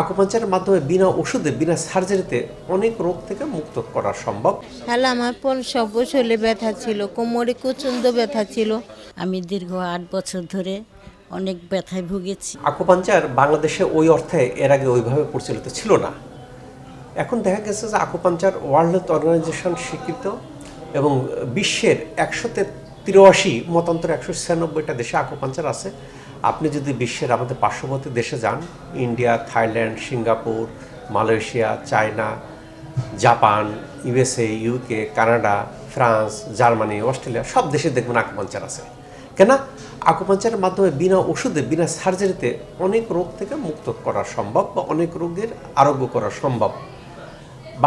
আকুপাঞ্চারের মাধ্যমে বিনা ওষুধে বিনা সার্জারিতে অনেক রোগ থেকে মুক্ত করা সম্ভব। হ্যালো আমার পঞ্চব্য শৈলে ব্যথা ছিল কোমরে কুচন্দ ব্যথা ছিল। আমি দীর্ঘ আট বছর ধরে অনেক ব্যথায় ভুগেছি। আকুপাঞ্চার বাংলাদেশে ওই অর্থে এর আগে ওইভাবে প্রচলিত ছিল না। এখন দেখা গেছে যে আকুপাঞ্চার ওয়ার্ল্ড হেলথ অর্গানাইজেশন স্বীকৃত এবং বিশ্বের একশোতে তিরাশি মতান্তর একশো ছিয়ানব্বইটা দেশে আকুপাঞ্চার আছে। আপনি যদি বিশ্বের আমাদের পার্শ্ববর্তী দেশে যান, India, Thailand, Singapore, Malaysia, China, Japan, USA, UK, Canada, France, Germany, Australia, সব দেশে দেখবেন আকুপাঞ্চার আছে। কেন? আকুপাঞ্চারের মাধ্যমে বিনা ওষুধে, বিনা সার্জারিতে অনেক রোগ থেকে মুক্ত করা সম্ভব বা অনেক রোগের আরোগ্য করা সম্ভব।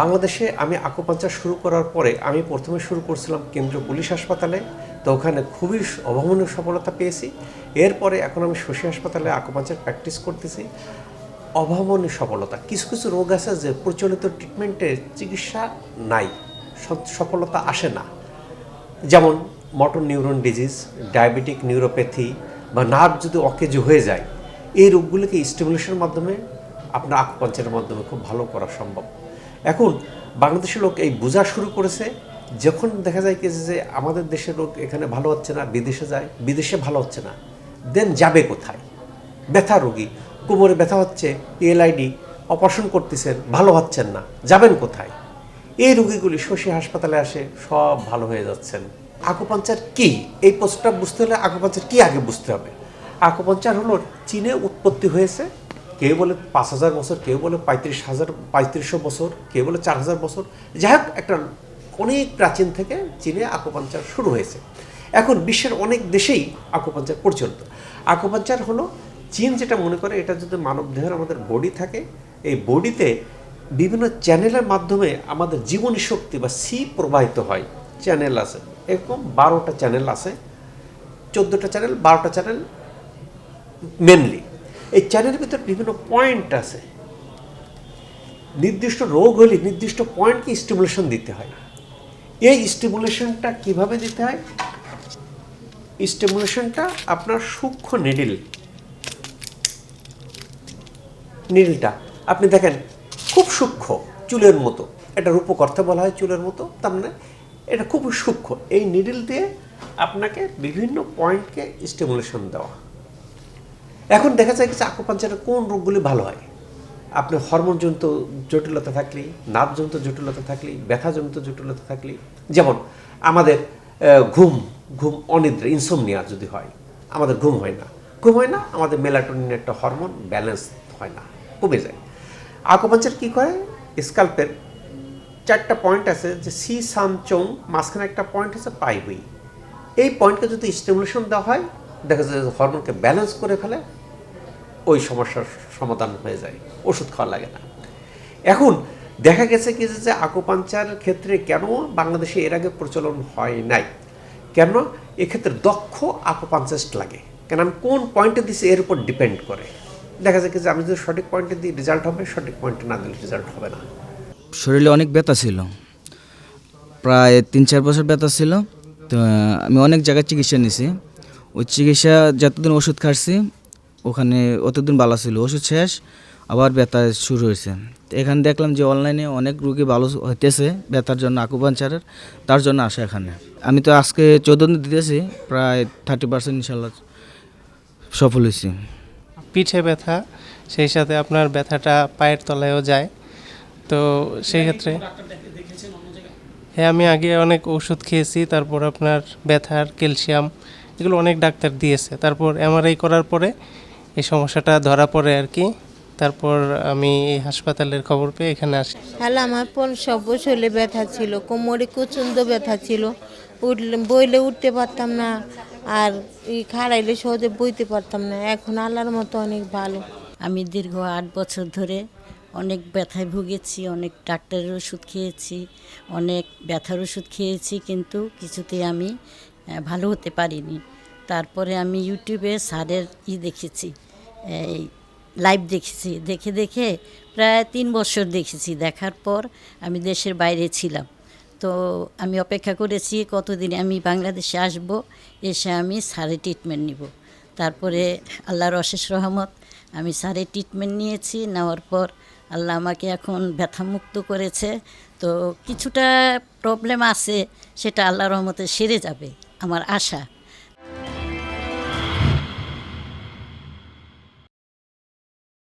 বাংলাদেশে আমি আকুপাঞ্চার শুরু করার পরে আমি প্রথমে শুরু করছিলাম কেন্দ্রীয় পুলিশ হাসপাতালে, তো ওখানে খুবই অভাবনীয় সফলতা পেয়েছি। এরপরে এখন আমি শশী হাসপাতালে আকুপাঞ্চার প্র্যাকটিস করতেছি। অভাবনীয় সফলতা, কিছু কিছু রোগ আছে যে প্রচলিত ট্রিটমেন্টের চিকিৎসা নাই সফলতা আসে না। যেমন motor neuron disease diabetic neuropathy বা নার্ভ যদি অকেজ হয়ে যায়, এই রোগগুলোকে স্টিমুলেশনের মাধ্যমে আপনার আকুপাঞ্চারের মাধ্যমে খুব ভালো করা সম্ভব। এখন বাংলাদেশের লোক এই বোঝা শুরু করেছে, যখন দেখা যায় কি যে আমাদের দেশের লোক এখানে ভালো হচ্ছে না, বিদেশে যায়, বিদেশে ভালো হচ্ছে না দেন যাবে কোথায়? ব্যথা রোগী, কোমরে ব্যথা হচ্ছে, এলআইডি, অপারেশন করতেছেন, ভালো হচ্ছেন না, যাবেন কোথায়? এই রোগীগুলি শশী হাসপাতালে আসে, সব ভালো হয়ে যাচ্ছেন। আকুপাঞ্চার কি? এই প্রশ্নটা বুঝতে হলে আকুপাঞ্চার কি আগে বুঝতে হবে? আকুপাঞ্চার হলো চীনে উৎপত্তি হয়েছে কেউ বলে পাঁচ হাজার বছর, কেউ বলে পঁয়ত্রিশ হাজার, পঁয়ত্রিশশো বছর, কেউ বলে চার হাজার বছর। যাই হোক, একটা অনেক প্রাচীন থেকে চীনে আকুপাঞ্চার শুরু হয়েছে। এখন বিশ্বের অনেক দেশেই আকুপাঞ্চার প্রচলিত। আকুপাঞ্চার হলো চীন যেটা মনে করে, এটা যদি মানব দেহের আমাদের বডি থাকে, এই বডিতে বিভিন্ন চ্যানেলের মাধ্যমে আমাদের জীবনী শক্তি বা সি প্রবাহিত হয়। চ্যানেল আছে, এরকম বারোটা চ্যানেল আছে, চোদ্দোটা চ্যানেল, বারোটা চ্যানেল মেনলি এই চ্যানেলের ভিতর বিভিন্ন পয়েন্ট আছে। নির্দিষ্ট রোগ হলে নির্দিষ্ট পয়েন্টকে স্টিমুলেশন দিতে হয়। এই স্টিমুলেশনটা কীভাবে দিতে হয়? স্টিমুলেশনটা আপনার সূক্ষ্ম নিডিল নিডিলটা আপনি দেখেন, খুব সূক্ষ্ম, চুলের মতো। এটা রূপকর্থে বলা হয় চুলের মতো, তার মানে এটা খুব সূক্ষ্ম। এই নিডিল দিয়ে আপনাকে বিভিন্ন পয়েন্টকে স্টিমুলেশন দেওয়া। এখন দেখা যায় কিছু আকুপাঞ্চারের কোন রোগগুলি ভালো হয়? আপনি হরমোনজনিত জটিলতা থাকলেই, নাভজনিত জটিলতা থাকলেই, ব্যথাজনিত জটিলতা থাকলেই, যেমন আমাদের ঘুম ঘুম অনিদ্রা ইনসোমনিয়া যদি হয়, আমাদের ঘুম হয় না। ঘুম হয় না, আমাদের মেলাটোনিন একটা হরমোন ব্যালেন্স হয় না, কমে যায়। আকুপাঞ্চার কী করে? স্কাল্পের চারটা পয়েন্ট আছে যে সি, সান, চোং, মাঝখানে একটা পয়েন্ট আছে পাইবই এই পয়েন্টকে যদি স্টিমুলেশন দেওয়া হয় দেখা যায় হরমোনকে ব্যালেন্স করে ফেলে, ওই সমস্যার সমাধান হয়ে যায়, ওষুধ খাওয়া লাগে না। এখন দেখা গেছে কি যে- যে আকুপাঞ্চার ক্ষেত্রে কেন বাংলাদেশে এর আগে প্রচলন হয় নাই? কেন? এক্ষেত্রে দক্ষ আকুপাঞ্চারিস্ট লাগে। কেন? আমি কোন পয়েন্টে দিছি এর উপর ডিপেন্ড করে। দেখা যায় কি যে, আমি যদি সঠিক পয়েন্টে দিই রেজাল্ট হবে, সঠিক পয়েন্টে না দিলে রেজাল্ট হবে না। শরীরে অনেক ব্যথা ছিল। প্রায় তিন চার বছর ব্যথা ছিল। তো, আমি অনেক জায়গায় চিকিৎসা নিছি। ওই চিকিৎসা যতদিন ওষুধ খাচ্ছি, ওখানে অতদিন ভালো ছিল, ওষুধ শেষ, আবার ব্যথা শুরু হয়েছে। এখানে দেখলাম যে অনলাইনে অনেক রুগী ভালো হইতেছে, ব্যথার জন্য আকুপাঞ্চারের, তার জন্য আসে এখানে। আমি তো আজকে চোদ্দ দিতেছি, প্রায় থার্টি পার্সেন্ট ইনশাল্লাহ সফল হয়েছি। পিঠে ব্যথা, সেই সাথে আপনার ব্যথাটা পায়ের তলায়ও যায়। তো সেই ক্ষেত্রে হ্যাঁ আমি আগে অনেক ওষুধ খেয়েছি, তারপর আপনার ব্যথার ক্যালসিয়াম এগুলো অনেক ডাক্তার দিয়েছে। তারপর এমআরআই করার পরে এই সমস্যাটা ধরা পড়ে আর কি। তারপর আমি এই হাসপাতালের খবর পেয়ে এখানে আসি। হ্যালো আমার পঞ্চব্য শৈলে ব্যথা ছিল কোমরে কুচন্দ ব্যথা ছিল। উঠলে বইলে উঠতে পারতাম না আর এই খাড়াইলে সহজে বইতে পারতাম না। এখন আল্লাহর মতো অনেক ভালো। আমি দীর্ঘ আট বছর ধরে অনেক ব্যথায় ভুগেছি অনেক ডাক্তারের ওষুধ খেয়েছি অনেক ব্যথার ওষুধ খেয়েছি কিন্তু কিছুতেই আমি ভালো হতে পারিনি। তারপরে আমি ইউটিউবে স্যারের ই দেখেছি, এই লাইভ দেখেছি, দেখে দেখে প্রায় তিন বছর দেখেছি। দেখার পর আমি দেশের বাইরে ছিলাম। তো আমি অপেক্ষা করেছি কতদিনে আমি বাংলাদেশে আসব, এসে আমি স্যারের ট্রিটমেন্ট নিব। তারপরে আল্লাহর অশেষ রহমত, আমি স্যারের ট্রিটমেন্ট নিয়েছি, নেওয়ার পর আল্লাহ আমাকে এখন ব্যথামুক্ত করেছে। তো কিছুটা প্রবলেম আছে, সেটা আল্লাহর রহমতে সেরে যাবে, আমার আশা।